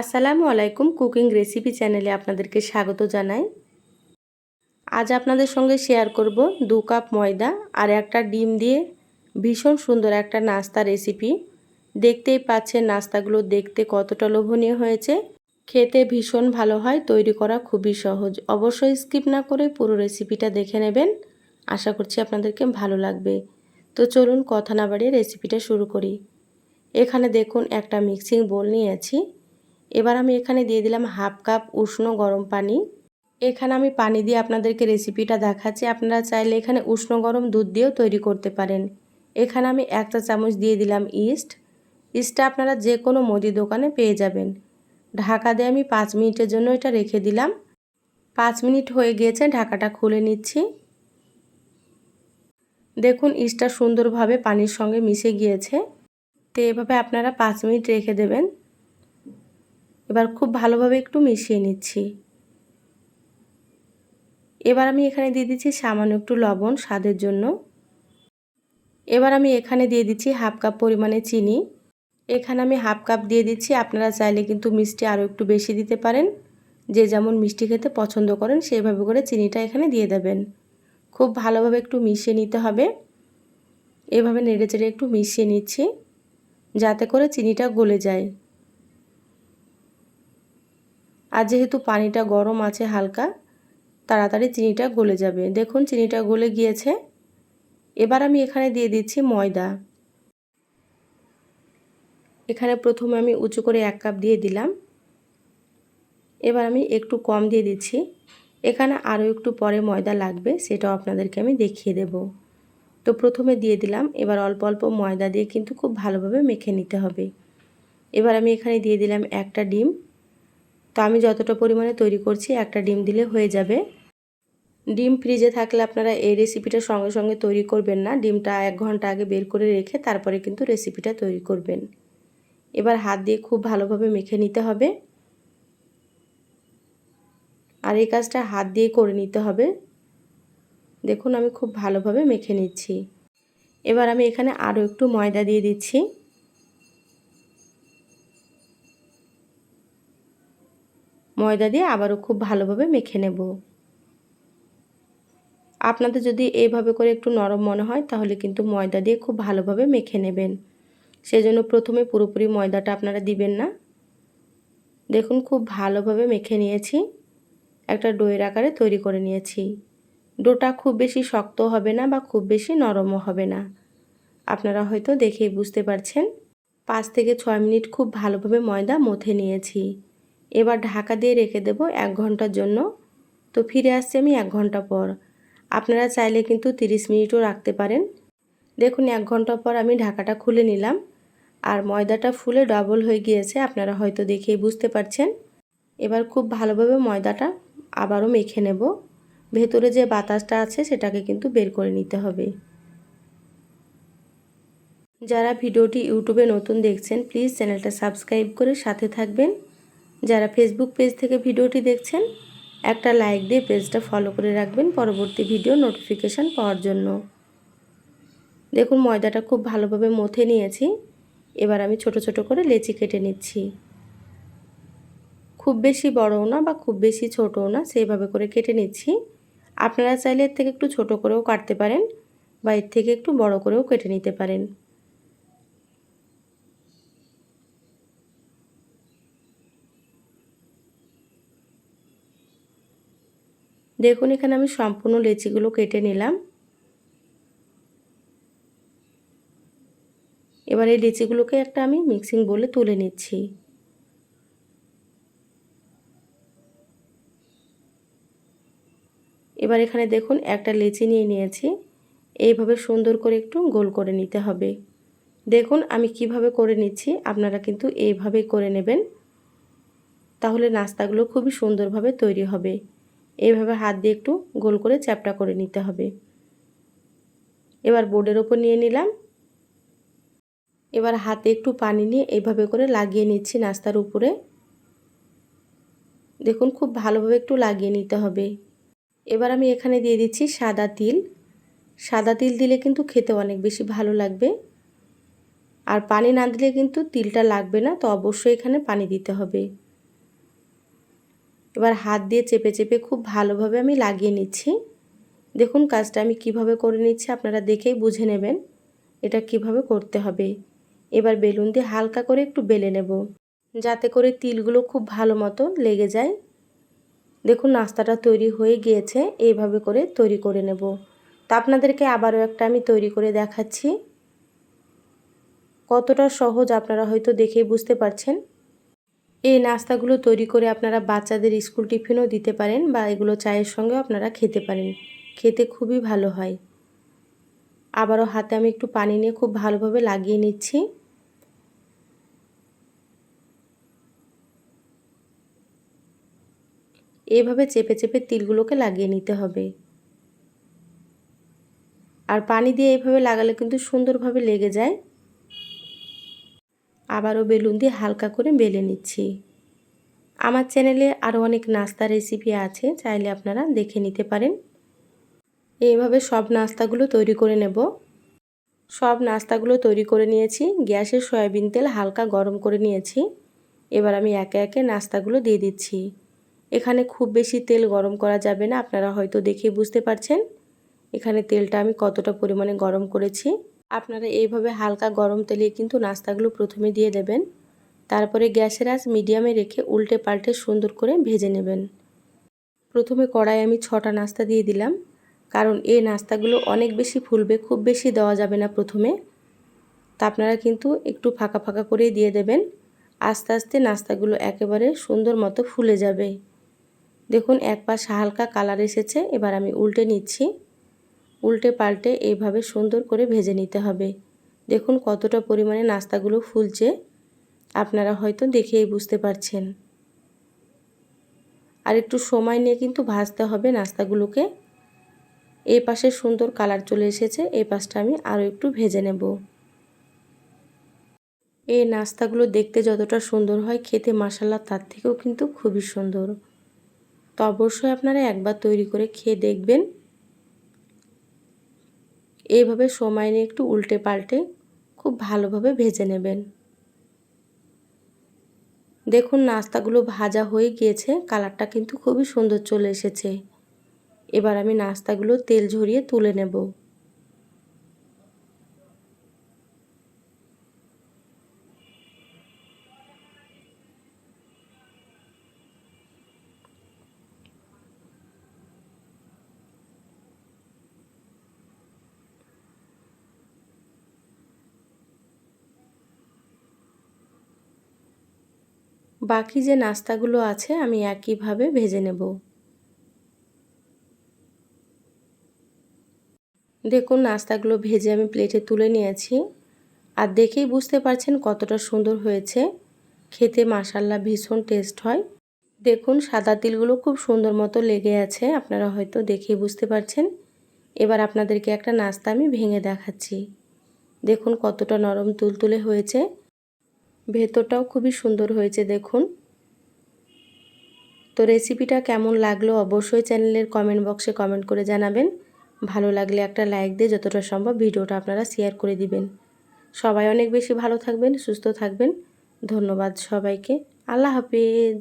আসসালামু আলাইকুম cooking recipe চ্যানেলে আপনাদেরকে স্বাগত জানাই। আজ আপনাদের সঙ্গে শেয়ার করব দু কাপ ময়দা আর একটা ডিম দিয়ে ভীষণ সুন্দর একটা নাস্তা রেসিপি। দেখতেই পাচ্ছেন নাস্তাগুলো দেখতে কতটা লোভনীয় হয়েছে। খেতে ভীষণ ভালো হয়, তৈরি করা খুবই সহজ। অবশ্যই স্কিপ না করে পুরো রেসিপিটা দেখে নেবেন। আশা করছি আপনাদেরকে ভালো লাগবে। তো চলুন কথা না বাড়িয়ে রেসিপিটা শুরু করি। এখানে দেখুন একটা মিক্সিং বোল নিয়েছি। এবার আমি এখানে দিয়ে দিলাম হাফ কাপ উষ্ণ গরম পানি। এখানে আমি পানি দিয়ে আপনাদেরকে রেসিপিটা দেখাচ্ছি। আপনারা চাইলে এখানে উষ্ণ গরম দুধ দিয়েও তৈরি করতে পারেন। এখানে আমি একটা চামচ দিয়ে দিলাম ইস্ট ইস্টটা আপনারা যে কোনো মুদি দোকানে পেয়ে যাবেন। ঢাকা দিয়ে আমি পাঁচ মিনিটের জন্য এটা রেখে দিলাম। পাঁচ মিনিট হয়ে গিয়েছে, ঢাকাটা খুলে নিচ্ছি। দেখুন ইস্টটা সুন্দরভাবে পানির সঙ্গে মিশে গিয়েছে। তো এভাবে আপনারা পাঁচ মিনিট রেখে দেবেন। এবার খুব ভালোভাবে একটু মিশিয়ে নিচ্ছি। এবার আমি এখানে দিয়ে দিচ্ছি সামান্য একটু লবণ স্বাদের জন্য। এবার আমি এখানে দিয়ে দিচ্ছি হাফ কাপ পরিমাণে চিনি। এখানে আমি হাফ কাপ দিয়ে দিচ্ছি, আপনারা চাইলে কিন্তু মিষ্টি আরও একটু বেশি দিতে পারেন। যে যেমন মিষ্টি খেতে পছন্দ করেন সেইভাবে করে চিনিটা এখানে দিয়ে দেবেন। খুব ভালোভাবে একটু মিশিয়ে নিতে হবে। এভাবে নেড়ে চেড়ে একটু মিশিয়ে নিচ্ছি, যাতে করে চিনিটা গলে যায়। আর যেহেতু পানিটা গরম আছে হালকা, তাড়াতাড়ি চিনিটা গলে যাবে। দেখুন, চিনিটা গলে গিয়েছে। এবার আমি এখানে দিয়ে দিচ্ছি ময়দা। এখানে প্রথমে আমি উঁচু করে এক কাপ দিয়ে দিলাম। এবার আমি একটু কম দিয়ে দিচ্ছি। এখানে আরও একটু পরে ময়দা লাগবে, সেটাও আপনাদেরকে আমি দেখিয়ে দেব। তো প্রথমে দিয়ে দিলাম। এবার অল্প অল্প ময়দা দিয়ে কিন্তু খুব ভালোভাবে মেখে নিতে হবে। এবার আমি এখানে দিয়ে দিলাম একটা ডিম। তো আমি যতটা পরিমাণে তৈরি করছি, একটা ডিম দিলে হয়ে যাবে। ডিম ফ্রিজে থাকলে আপনারা এই রেসিপিটা সঙ্গে সঙ্গে তৈরি করবেন না। ডিমটা এক ঘণ্টা আগে বের করে রেখে তারপরে কিন্তু রেসিপিটা তৈরি করবেন। এবার হাত দিয়ে খুব ভালোভাবে মেখে নিতে হবে। আর এই কাজটা হাত দিয়ে করে নিতে হবে। দেখুন আমি খুব ভালোভাবে মেখে নিচ্ছি। এবার আমি এখানে আরও একটু ময়দা দিয়ে দিচ্ছি। ময়দা দিয়ে আবারও খুব ভালোভাবে মেখে নেব। আপনাদের যদি এইভাবে করে একটু নরম মনে হয়, তাহলে কিন্তু ময়দা দিয়ে খুব ভালোভাবে মেখে নেবেন। সেজন্য প্রথমে পুরোপুরি ময়দাটা আপনারা দিবেন না। দেখুন, খুব ভালোভাবে মেখে নিয়েছি। একটা ডোয়ের আকারে তৈরি করে নিয়েছি। ডোটা খুব বেশি শক্ত হবে না বা খুব বেশি নরমও হবে না। আপনারা হয়তো দেখেই বুঝতে পারছেন। পাঁচ থেকে ছয় মিনিট খুব ভালোভাবে ময়দা মথে নিয়েছি। এবার ঢাকা দিয়ে রেখে দেব এক ঘণ্টার জন্য। তো ফিরে আসছি আমি এক ঘণ্টা পর। আপনারা চাইলে কিন্তু 30 মিনিটও রাখতে পারেন। দেখুন, এক ঘণ্টা পর আমি ঢাকাটা খুলে নিলাম। আর ময়দাটা ফুলে ডবল হয়ে গিয়েছে, আপনারা হয়তো দেখেই বুঝতে পারছেন। এবার খুব ভালোভাবে ময়দাটা আবারও মেখে নেব। ভেতরে যে বাতাসটা আছে, সেটাকে কিন্তু বের করে নিতে হবে। যারা ভিডিওটি ইউটিউবে নতুন দেখছেন, প্লিজ চ্যানেলটা সাবস্ক্রাইব করে সাথে থাকবেন। যারা ফেসবুক পেজ থেকে ভিডিওটি দেখছেন, একটা লাইক দিয়ে পেজটা ফলো করে রাখবেন পরবর্তী ভিডিও নোটিফিকেশান পাওয়ার জন্য। দেখুন, ময়দাটা খুব ভালোভাবে মথে নিয়েছি। এবার আমি ছোট ছোট করে লেচি কেটে নিচ্ছি। খুব বেশি বড়ও না বা খুব বেশি ছোটও না, সেইভাবে করে কেটে নিচ্ছি। আপনারা চাইলে এর থেকে একটু ছোট করেও কাটতে পারেন বা এর থেকে একটু বড় করেও কেটে নিতে পারেন। দেখুন, এখানে আমি সম্পূর্ণ লেচিগুলো কেটে নিলাম। এবার এই লিচিগুলোকে একটা আমি মিক্সিং বলে তুলে নিচ্ছি। এবার এখানে দেখুন, একটা লিচি নিয়ে নিয়েছি। এইভাবে সুন্দর করে একটু গোল করে নিতে হবে। দেখুন, আমি কীভাবে করে নিচ্ছি, আপনারা কিন্তু এইভাবেই করে নেবেন। তাহলে নাস্তাগুলো খুবই সুন্দরভাবে তৈরি হবে। এইভাবে হাত দিয়ে একটু গোল করে চ্যাপটা করে নিতে হবে। এবার বোর্ডের ওপর নিয়ে নিলাম। এবার হাতে একটু পানি নিয়ে এইভাবে করে লাগিয়ে নিচ্ছি নাস্তার উপরে। দেখুন, খুব ভালোভাবে একটু লাগিয়ে নিতে হবে। এবার আমি এখানে দিয়ে দিচ্ছি সাদা তিল। সাদা তিল দিলে কিন্তু খেতে অনেক বেশি ভালো লাগবে। আর পানি না দিলে কিন্তু তিলটা লাগবে না, তো অবশ্যই এখানে পানি দিতে হবে। এবার হাত দিয়ে চেপে চেপে খুব ভালোভাবে আমি লাগিয়ে নিচ্ছি। দেখুন কাজটা আমি কীভাবে করে নিচ্ছি, আপনারা দেখেই বুঝে নেবেন এটা কীভাবে করতে হবে। এবার বেলুন দিয়ে হালকা করে একটু বেলে নেব, যাতে করে তিলগুলো খুব ভালো মতো লেগে যায়। দেখুন নাস্তাটা তৈরি হয়ে গিয়েছে, এইভাবে করে তৈরি করে নেব। তা আপনাদেরকে আবারও একটা আমি তৈরি করে দেখাচ্ছি। কতটা সহজ আপনারা হয়তো দেখেই বুঝতে পারছেন। এই নাস্তাগুলো তৈরি করে আপনারা বাচ্চাদের স্কুল টিফিনও দিতে পারেন বা এগুলো চায়ের সঙ্গেও আপনারা খেতে পারেন। খেতে খুবই ভালো হয়। আবারও হাতে আমি একটু পানি নিয়ে খুব ভালোভাবে লাগিয়ে নিচ্ছি। এভাবে চেপে চেপে তিলগুলোকে লাগিয়ে নিতে হবে। আর পানি দিয়ে এভাবে লাগালে কিন্তু সুন্দরভাবে লেগে যায়। আবারও বেলুন দিয়ে হালকা করে বেলে নিচ্ছি। আমার চ্যানেলে আরও অনেক নাস্তা রেসিপি আছে, চাইলে আপনারা দেখে নিতে পারেন। এইভাবে সব নাস্তাগুলো তৈরি করে নেব। সব নাস্তাগুলো তৈরি করে নিয়েছি, গ্যাসের সয়াবিন তেল হালকা গরম করে নিয়েছি। এবার আমি একে একে নাস্তাগুলো দিয়ে দিচ্ছি। এখানে খুব বেশি তেল গরম করা যাবে না, আপনারা হয়তো দেখে বুঝতে পারছেন। এখানে তেলটা আমি কতটা পরিমাণে গরম করেছি। আপনারা এইভাবে হালকা গরম তেলে কিন্তু নাস্তাগুলো প্রথমে দিয়ে দেবেন। তারপরে গ্যাসের আঁচ মিডিয়ামে রেখে উল্টে পাল্টে সুন্দর করে ভেজে নেবেন। প্রথমে কড়াই আমি ছটা নাস্তা দিয়ে দিলাম, কারণ এই নাস্তাগুলো অনেক বেশি ফুলবে, খুব বেশি দেওয়া যাবে না প্রথমে। তা আপনারা কিন্তু একটু ফাঁকা ফাঁকা করেই দিয়ে দেবেন। আস্তে আস্তে নাস্তাগুলো একেবারে সুন্দর মতো ফুলে যাবে। দেখুন, এক পাশ হালকা কালার এসেছে, এবার আমি উল্টে নিচ্ছি। উল্টে পাল্টে এইভাবে সুন্দর করে ভেজে নিতে হবে। দেখুন কতটা পরিমাণে নাস্তাগুলো ফুলছে। আপনারা হয়তো দেখেই বুঝতে পারছেন। আর একটু সময় নিয়ে কিন্তু ভাজতে হবে নাস্তাগুলোকে। এই পাশে সুন্দর কালার চলে এসেছে, এই পাশটা আমি আরও একটু ভেজে নেব। এই নাস্তাগুলো দেখতে যতটা সুন্দর হয়, খেতে মশালা তার থেকেও কিন্তু খুবই সুন্দর। তো অবশ্যই আপনারা একবার তৈরি করে খেয়ে দেখবেন। এইভাবে সময় নিয়ে একটু উল্টে পাল্টে খুব ভালোভাবে ভেজে নেবেন। দেখুন নাস্তাগুলো ভাজা হয়ে গিয়েছে, কালারটা কিন্তু খুবই সুন্দর চলে এসেছে। এবার আমি নাস্তাগুলো তেল ঝরিয়ে তুলে নেব। বাকি যে নাস্তাগুলো আছে আমি একইভাবে ভেজে নেব। দেখুন, নাস্তাগুলো ভেজে আমি প্লেটে তুলে নিয়েছি আর দেখেই বুঝতে পারছেন কতটা সুন্দর হয়েছে। খেতে মাসাল্লা ভীষণ টেস্ট হয়। দেখুন, সাদা তিলগুলো খুব সুন্দর মতো লেগে আছে, আপনারা হয়তো দেখেই বুঝতে পারছেন। এবার আপনাদেরকে একটা নাস্তা আমি ভেঙে দেখাচ্ছি। দেখুন, কতটা নরম তুলতুলে হয়েছে। ভেতরটাও খুবই সুন্দর হয়েছে, দেখুন। তো রেসিপিটা কেমন লাগল অবশ্যই চ্যানেলের কমেন্ট বক্সে কমেন্ট করে জানাবেন। ভালো লাগলে একটা লাইক দিয়ে যতটা সম্ভব ভিডিওটা আপনারা শেয়ার করে দিবেন। সবাই অনেক বেশি ভালো থাকবেন, সুস্থ থাকবেন। ধন্যবাদ সবাইকে। আল্লাহ হাফিজ।